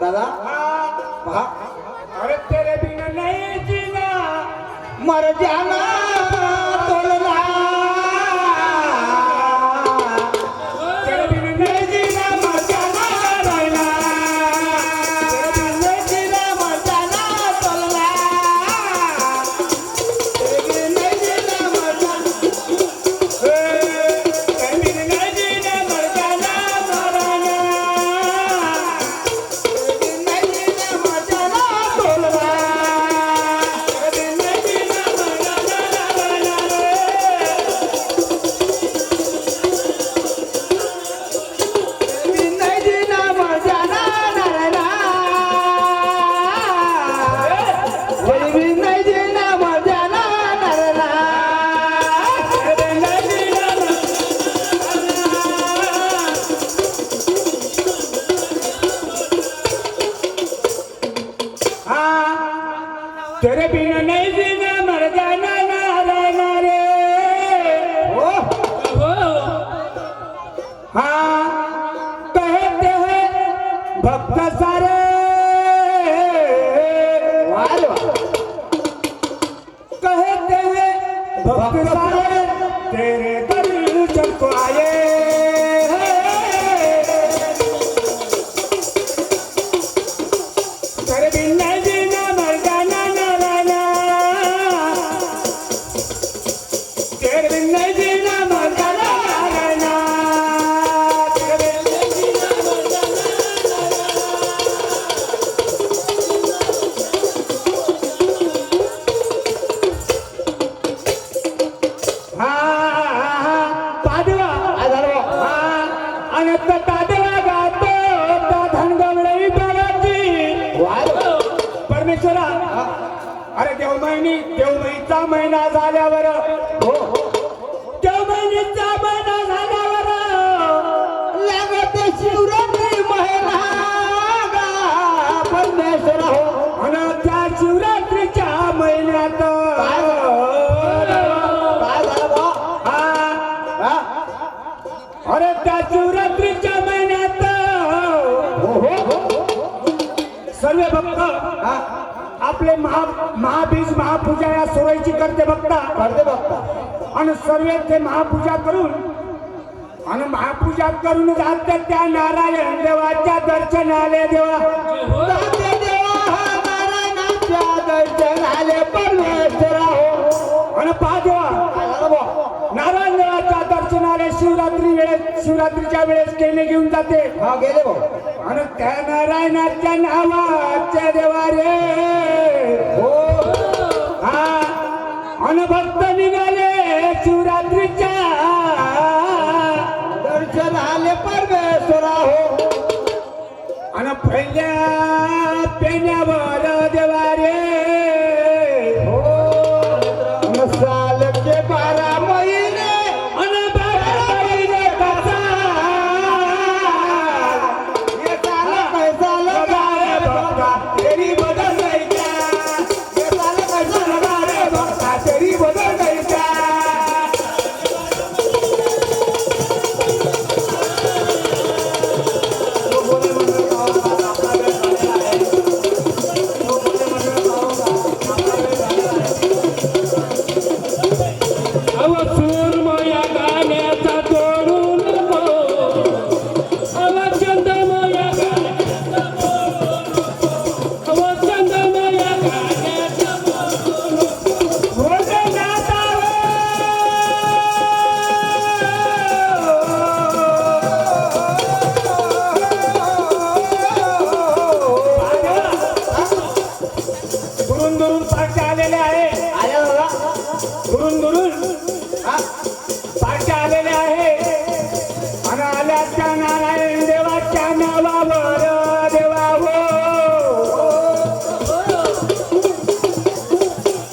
दादा हाँ, पहा. अरे तेरे बिना नहीं जीना। मर जाना। देवमहीचा महिना झाल्यावर. हो. देवमहिनीचा महिना झाल्यावर शिवरात्री महिना परमेश्वर. हो आणि त्या शिवरात्रीच्या महिन्यात? अरे त्या शिवरात्रीच्या महिन्यात. हो. सर्व भक्त हा. आपले महा महाबीज महापूजा या सोहळ्याची करते बघता करते बघता. आणि सर्व ते महापूजा करून आणि महापूजा करून जाते त्या नारायण देवाच्या दर्शनाले देवा. जाते देवा नारायणाच्या दर्शनाले परमेश्वर हो आणि पहा देवा काय झालं बा नारायण देवाच्या दर्शनाले शिवरात्री वेळेस शिवरात्रीच्या वेळेस केले घेऊन जाते. हा गेले भाऊ. आणि त्या नारायणाच्या नावाच्या देवा रे. हो. हा. आणि भक्त निघाले शिवरात्रीच्या. दर्शन आले परमेश्वर हो. पहिल्या पेण्यावर दुरून दुरून पाठचे आलेले आहे. आणि आल्याच्या नारायण देवाच्या नावावर देवा हो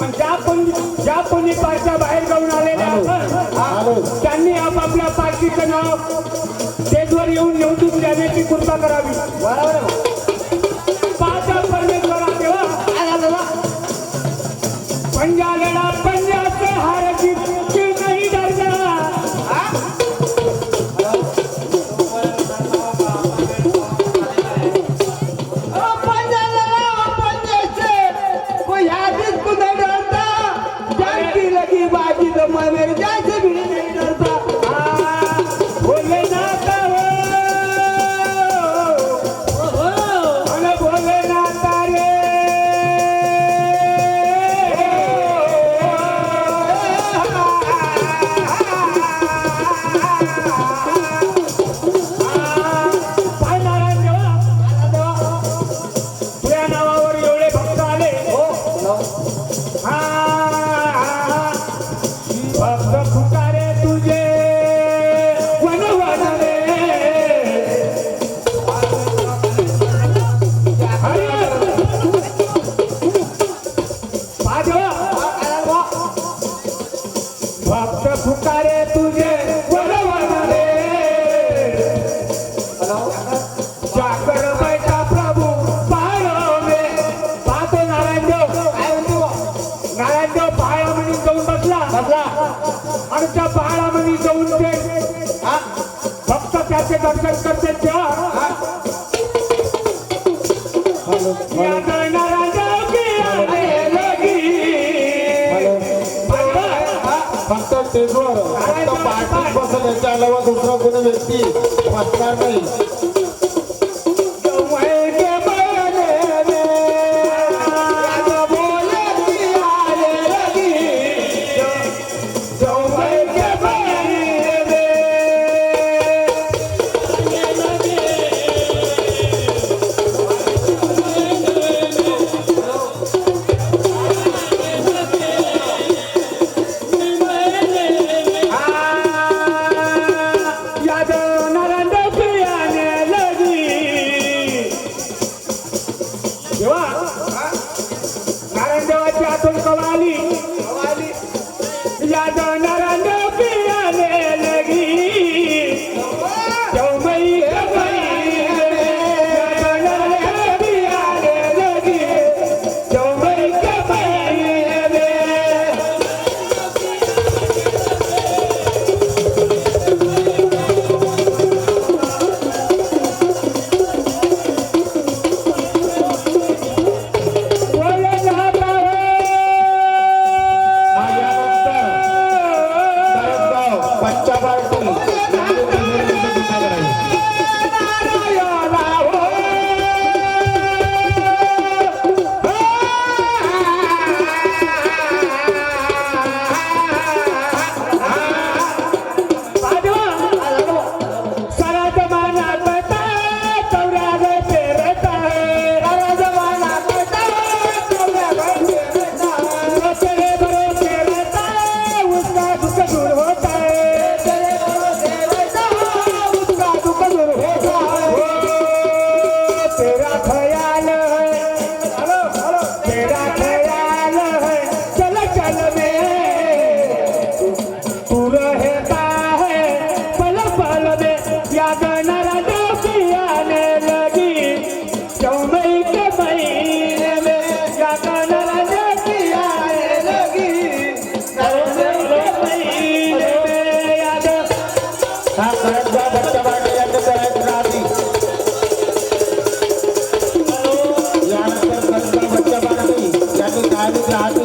आणि ज्या कोणी ज्या कोणी पाठच्या बाहेर जाऊन आलेल्या आहेत त्यांनी आपापल्या पाठीचं नाव स्टेजवर येऊन निवडून देण्याची कृपा करावी. बरोबर. पंजालडा पंजाचे फक्त टेबलवर बसत त्याच्या अलावा दुसरा कोणी व्यक्ती बसणार नाही. sad